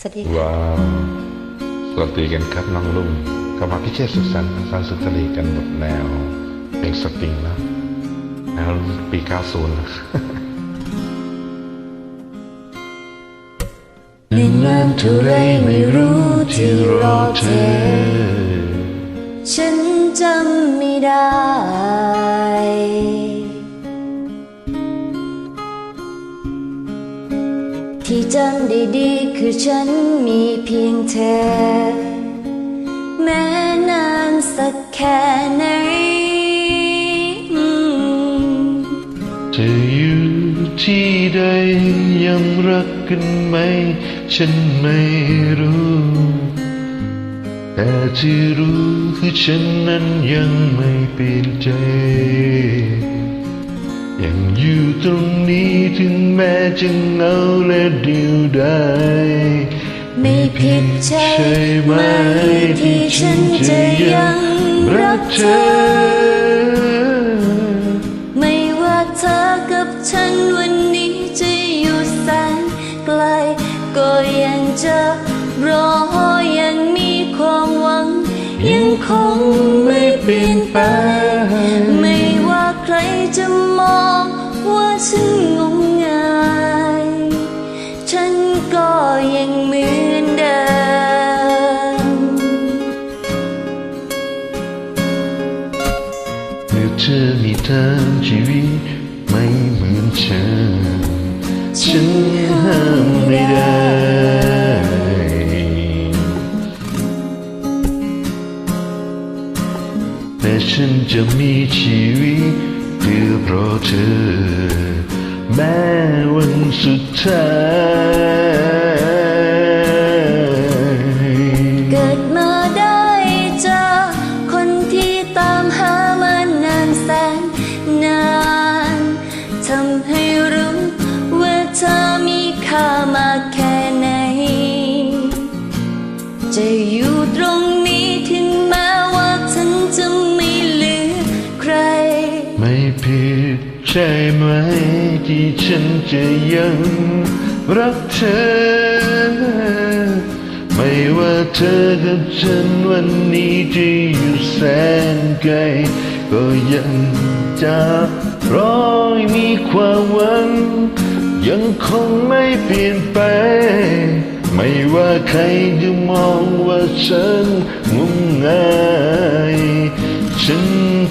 สวัสดีค่ะว้าวสวัสดีกันครับน้องลุงกำลังพิเชษสุขสันต์ฟังสุนทรีกันบทแนวเพลงสตริงนะแนวปี 90นะเล่นนานเท่าไรไม่รู้ที่รอเธอ ฉันจำไม่ได้ ที่จำได้ดีคือฉันมีเพียงเธอ แม้นานสักแค่ไหน จะอยู่ที่ใดยังรักกันไหม ฉันไม่รู้ แต่ที่รู้คือฉันนั้นยังไม่เปลี่ยนใจ ยังอยู่ตรงนี้ถึงแม้จะเหงาและเดียวดายไม่ผิดใช่ไหมที่ฉันจะยังรักเธอ ไม่ว่าเธอกับฉันวันนี้จะอยู่แสนไกล ก็ยังจะรอยังมีความหวัง ยังคงไม่เปลี่ยนไป อมีทางชีวิตไม่เหมือนฉันฉันห้ามไม่ได้แต่ฉันจะมีชีวิตเพื่อเพราะเธอแม้วันสุดท้าย ใช่ไหมที่ฉันจะยังรักเธอ ไม่ว่าเธอกับฉันวันนี้จะอยู่แสนไกล ก็ยังจะรอให้มีความหวัง ยังคงไม่เปลี่ยนไป ไม่ว่าใครจะมองว่าฉันงมงาย ฉัน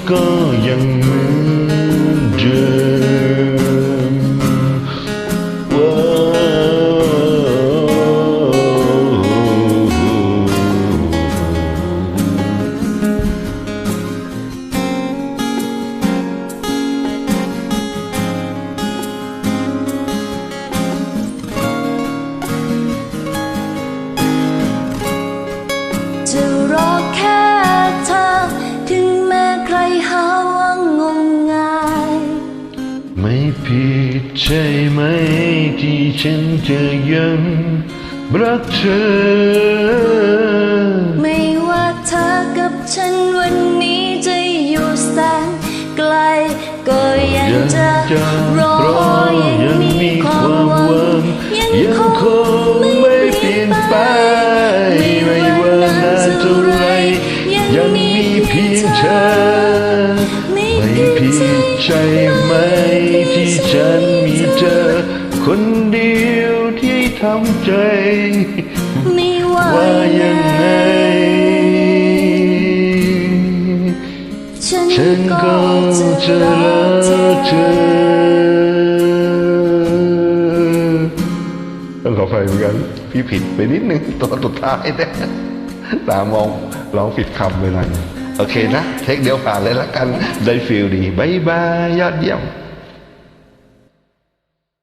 ก็ยังเหมือน ฉันจะยังรักเธอ ไม่ว่าเธอกับฉันวันนี้จะอยู่แสนไกล ก็ยังจะรอยังมีความหวังยังคงไม่เปลี่ยนไป ไม่ว่านานเท่าไรยังมีเพียงเธอ ไม่ผิดใช่ไหมที่ฉันมีเธอ คนเดียวที่ทำใจ ไม่ว่าว่ายังไง ฉันฉันก็ก็จะจะรอรักเธเธอต้องขอไฟเหมือนกัน พี่ผิดไปนิดนึงตัวสุดท้ายเนี่ยตามองร้องผิดคำไปหน่อยโอเคนะ เทคเดียวผ่านเลยละกัน ได้ฟิลดีบายบาย ยอดเยี่ยม